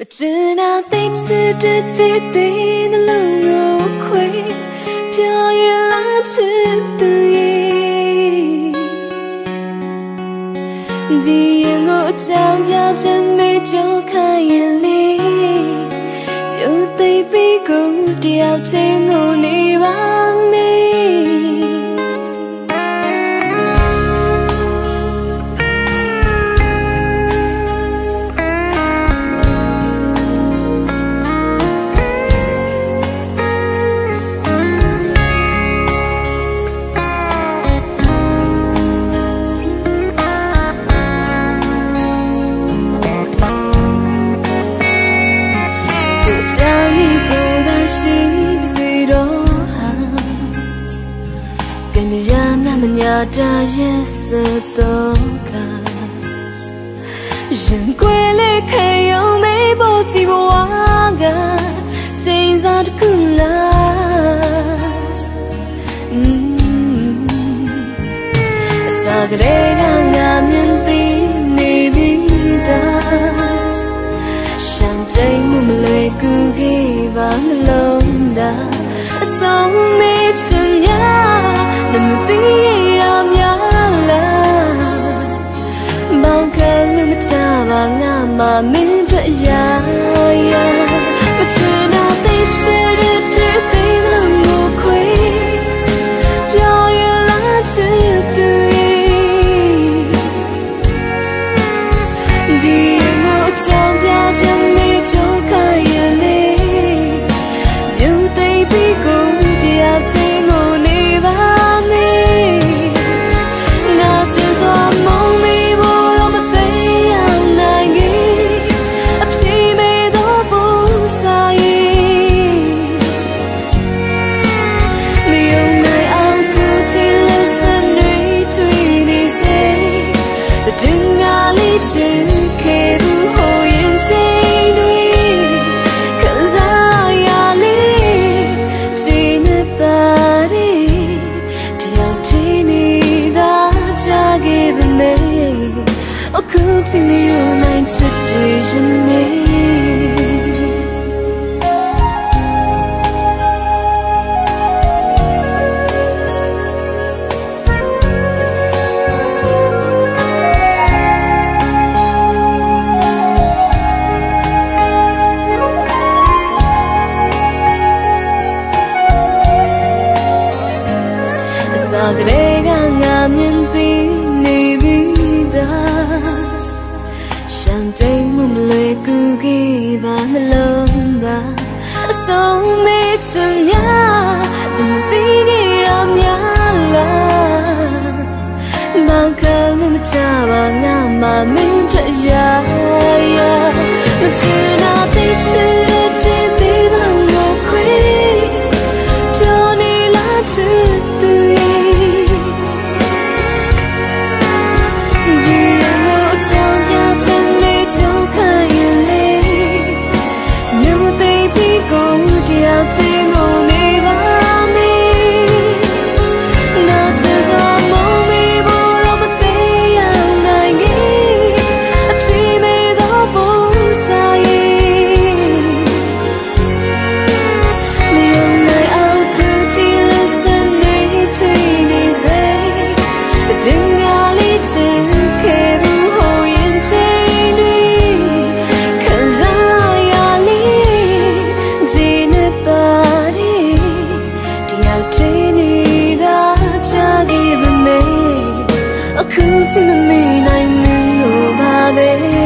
မချင်တာသိချစ်တဲ့တဲ့တဲ့နှလုံးကိုခွေပြောရလားချစ်သူရဲ့ဒီရင်ကိုအကြောင်းပြချင်မေးကြောခိုင်းရင်လေယူသိပြီးကိုတယောက်ချင်းကိုနေ မညာတာရဲ့စတော့ကရင်ကွယ်လေးခေယုံမေးဖို့ကြည့်ဘဝကချိန်စားတစ်ခုလားအစာကလေးကငါမြင်သိနေပြီသားရှမ်းချိန်မှုမလွယ်ကူခဲ့ပါမလုံးသားအဆုံး မေးချင်များနမသိရများလားဘောင်ကလည်းမချပါငါမှမင်းတို့ရရမချင်တော့သိချင်တဲ့ O kuti mi o nine today jene စာကလေးကငါ တိမ်မှုမလွယ်ကူခဲ့ပါနှလုံးသားအဆုံးမေးချင်များမသိခဲ့ရများလားမောင်ကလည်းမချပါငါမှမင်းတို့ရရမချင်တော့သိချင် ခုချိန်မမေ့နိုင်မင်းတို့ပါပဲ